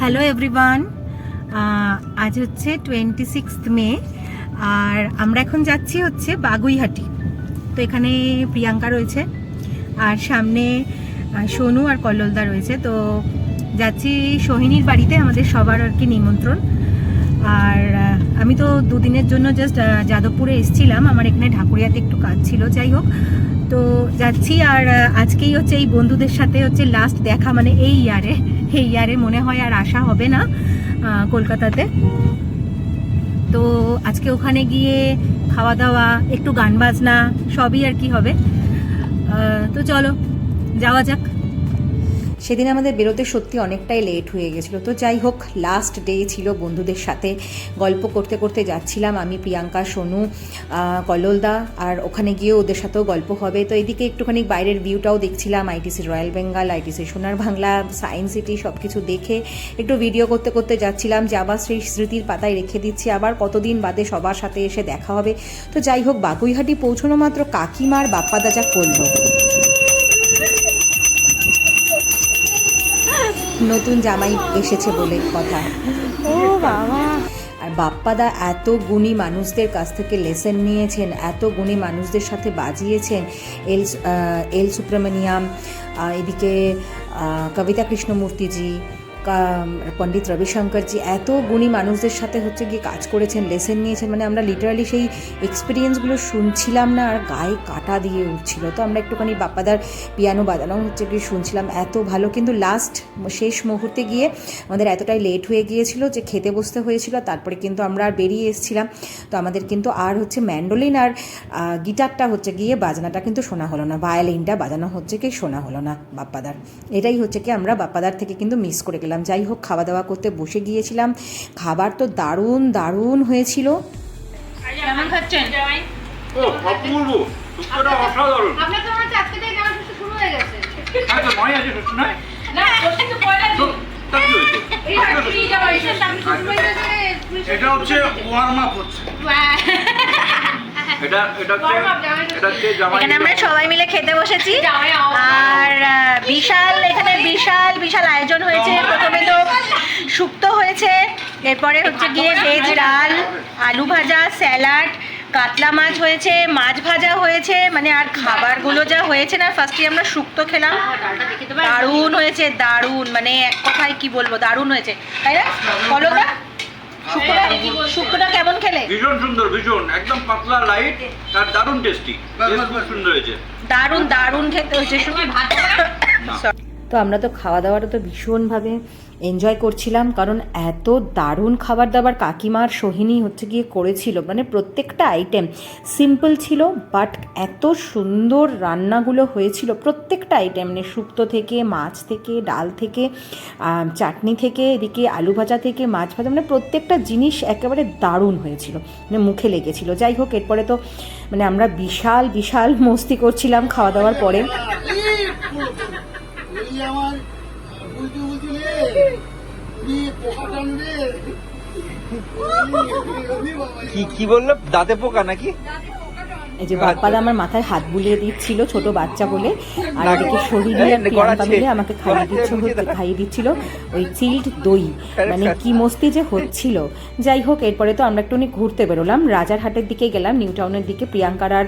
Hello everyone আজ হচ্ছে twenty sixth মে আর আমরা এখন যাচ্ছি হচ্ছে বাগুইহাটি। তো এখানে প্রিয়াঙ্কা রয়েছে, আর সামনে সোনু আর কল্লোলদা রয়েছে। তো যাচ্ছি সোহিনীর বাড়িতে, আমাদের সবার আর কি নিমন্ত্রণ। আর আমি তো দুদিনের জন্য জাস্ট যাদবপুরে এসেছিলাম। আমার এখানে ঢাকুরিয়াতে একটু কাজ ছিল, যাই হোক। তো যাচ্ছি আর আজকেই হচ্ছে এই বন্ধুদের সাথে হচ্ছে লাস্ট দেখা মানে এই ইয়ারে এই ইয়ারে মনে হয় আর আসা হবে না কলকাতাতে। তো আজকে ওখানে গিয়ে খাওয়া দাওয়া, একটু গান বাজনা, সবই আর কি হবে। তো চলো, যাওয়া যাক। সেদিন আমাদের বেরোতে সত্যি অনেকটাই লেট হয়ে গেছিল। তো যাই হোক লাস্ট ডে ছিল বন্ধুদের সাথে। গল্প করতে করতে যাচ্ছিলাম আমি প্রিয়াঙ্কা সোনু আহ, কল্লোলদা আর ওখানে গিয়ে ওদের সাথেও গল্প হবে। তো এদিকে একটুখানি বাইরের ভিউটাও দেখছিলাম আইটিসি রয়্যাল বেঙ্গল আইটিসি সোনার বাংলা সায়েন্স সিটি সব কিছু দেখে। একটু ভিডিও করতে করতে যাচ্ছিলাম যে আবার সেই স্মৃতির পাতায় রেখে দিচ্ছি আবার কতদিন বাদে সবার সাথে এসে দেখা হবে। তো যাই হোক বাগুইহাটি পৌঁছানো মাত্র কাকিমার বাপ্পাদা যা করল। নতুন জামাই এসেছে বলে কথা। ও বাবা। আর বাপ্পাদা এত গুণী মানুষদের কাছ থেকে লেসেন নিয়েছেন এত গুণী মানুষদের সাথে বাজিয়েছেন এল এল সুব্রমণিয়াম এদিকে কবিতা কৃষ্ণমূর্তিজি পণ্ডিত রবিশঙ্করজি এত গুণী মানুষদের সাথে হচ্ছে গিয়ে কাজ করেছেন লেসেন নিয়েছেন মানে আমরা লিটারালি সেই এক্সপিরিয়েন্সগুলো শুনছিলাম না, আর গায়ে কাটা দিয়ে উঠছিল। তো আমরা একটুখানি বাপ্পাদার পিয়ানো বাজানো হচ্ছে গিয়ে শুনছিলাম, এত ভালো। কিন্তু লাস্ট শেষ মুহূর্তে গিয়ে আমাদের এতটাই লেট হয়ে গিয়েছিল যে খেতে বসতে হয়েছিল, তারপরে কিন্তু আমরা আর বেরিয়ে এসেছিলাম। তো আমাদের কিন্তু আর হচ্ছে ম্যান্ডোলিন আর গিটারটা হচ্ছে গিয়ে বাজনাটা কিন্তু শোনা হলো না ভায়োলিনটা বাজানো হচ্ছে কি শোনা হলো না বাপ্পাদার। এটাই হচ্ছে কি আমরা বাপ্পাদার থেকে কিন্তু মিস করে গেলাম। যাই হোক খাওয়া দাওয়া করতে বসে গিয়েছিলাম। খাবার তো দারুণ দারুণ হয়েছিল। কেমন খাচ্ছেন? এটা হচ্ছে ওয়ার্ম আপ হচ্ছে এটা এটা এটা জামাই। এখানে আমরা সবাই মিলে খেতে বসেছি। জামাই আওয়াজ। আর আহ, বিশাল এখানে বিশাল বিশাল আয়োজন হয়েছে প্রথমে তো শুক্তো হয়েছে এরপরে হচ্ছে গিয়ে ভেজ ডাল আলু ভাজা স্যালাড কাতলা মাছ হয়েছে মাছ ভাজা হয়েছে মানে আর খাবারগুলো যা হয়েছে না ফার্স্টে আমরা শুক্তো খেলাম। দারুণ হয়েছে দারুণ মানে এক কথায় কি বলব দারুণ হয়েছে। তাই না? বলো না শুক্তোটা কেমন খেলে? ভীষণ সুন্দর ভীষণ একদম পাতলা লাইট আর দারুণ টেস্টি সুন্দর হয়েছে। দারুণ দারুণ খেতে হয়েছে শুধু ভাত। তো আমরা তো খাওয়া দাওয়াটা তো ভীষণভাবে এনজয় করছিলাম, কারণ এত দারুণ খাবার দাবার কাকিমার সোহিনী হচ্ছে গিয়ে করেছিল। মানে প্রত্যেকটা আইটেম সিম্পল ছিল বাট এত সুন্দর রান্নাগুলো হয়েছিল প্রত্যেকটা আইটেম মানে শুক্তো থেকে, মাছ থেকে, ডাল থেকে চাটনি থেকে, এদিকে আলু ভাজা থেকে, মাছ ভাজা মানে প্রত্যেকটা জিনিস একেবারে দারুণ হয়েছিল মানে মুখে লেগেছিল। যাই হোক, এরপরে তো মানে আমরা বিশাল বিশাল মস্তি করছিলাম খাওয়া দাওয়ার পরে। আমার কি কি বলল? দাঁতে পোকা নাকি? এই যে বাপ্পাদা আমার মাথায় হাত বুলিয়ে দিচ্ছিল ছোট বাচ্চা বলে আর এদিকে প্রিয়াঙ্কা মিলে আমাকে খাইয়ে দিচ্ছিল খাইয়ে দিচ্ছিল ওই চিল্ড দই। মানে কি মস্তি যে হচ্ছিল। যাই হোক এরপরে তো আমরা একটুখানি ঘুরতে বেরোলাম। রাজারহাটের দিকে গেলাম নিউ টাউনের দিকে। প্রিয়াঙ্কার আর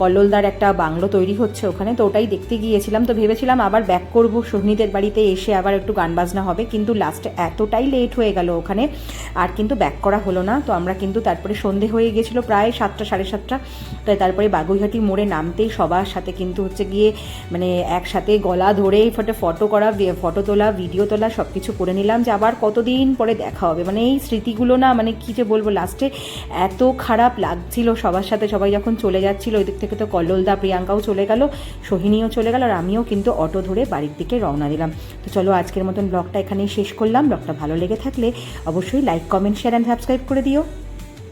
কল্লোলদার একটা বাংলো তৈরি হচ্ছে ওখানে তো ওটাই দেখতে গিয়েছিলাম। তো ভেবেছিলাম আবার ব্যাক করব সোহিনীদের বাড়িতে এসে আবার একটু গান বাজনা হবে কিন্তু লাস্টে এতটাই লেট হয়ে গেল ওখানে আর কিন্তু ব্যাক করা হলো না। তো আমরা কিন্তু তারপরে সন্ধে হয়ে গেছিল প্রায় সাতটা সাড়ে সাতটা। তাই তারপরে বাগুইহাটি মোড়ে নামতেই সবার সাথে কিন্তু হচ্ছে গিয়ে মানে একসাথে গলা ধরে ফটো ফটো করা ফটো তোলা, ভিডিও তোলা সব কিছু করে নিলাম যে আবার কতদিন পরে দেখা হবে। মানে এই স্মৃতিগুলো না মানে কী যে বলব লাস্টে এত খারাপ লাগছিল সবার সাথে। সবাই যখন চলে যাচ্ছিল, ওই দিক থেকে তো কল্লোলদা, প্রিয়াঙ্কাও চলে গেল, সোহিনীও চলে গেল, আর আমিও কিন্তু অটো ধরে বাড়ির দিকে রওনা দিলাম। তো চলো আজকের মতন ব্লগটা এখানেই শেষ করলাম। ব্লগটা ভালো লেগে থাকলে অবশ্যই like comment share and subscribe করে দিও।